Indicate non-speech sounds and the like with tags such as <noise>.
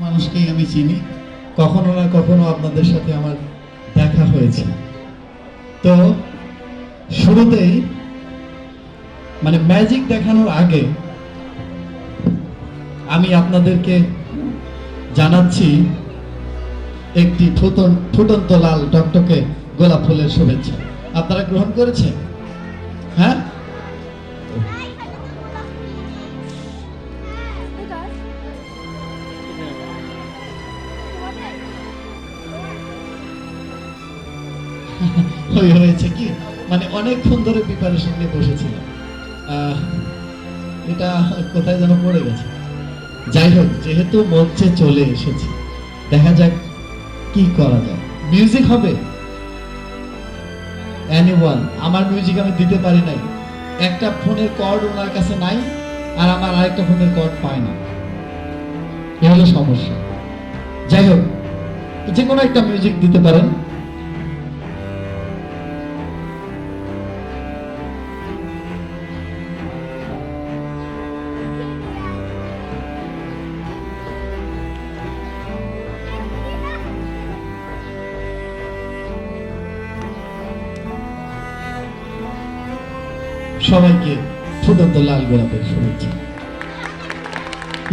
মানুষকেই আমি চিনি। কখনো না কখনো আপনাদের সাথে আমার দেখা হয়েছে। তো শুরুতেই মানে ম্যাজিক দেখানোর আগে আমি আপনাদেরকে জানাচ্ছি একটি ফুটন ফুটন্ত লাল টকটকে গোলাপ ফুলের শুভেচ্ছা। আপনারা গ্রহণ করেছেন? হ্যাঁ? <laughs> ওই হয়েছে কি? মানে অনেকক্ষণ ধরে প্রিপারেশন নিয়ে বসেছিলাম। এটা কোথায় যেন পড়ে গেছে। যাই হোক, যেহেতু মঞ্চে চলে এসেছি, দেখা যাক কি করা যায়। মিউজিক হবে? এনিওয়ান আমার মিউজিক আমি দিতে পারি নাই। একটা ফোনের কর্ড ওনার কাছে নাই, আর আমার আরেকটা ফোনের কর্ড পায় না। এ হলো সমস্যা। যাই হোক, যে কোনো একটা মিউজিক দিতে পারেন। সবাইকে ফুটন্ত লাল গোলাপের শুভেচ্ছা।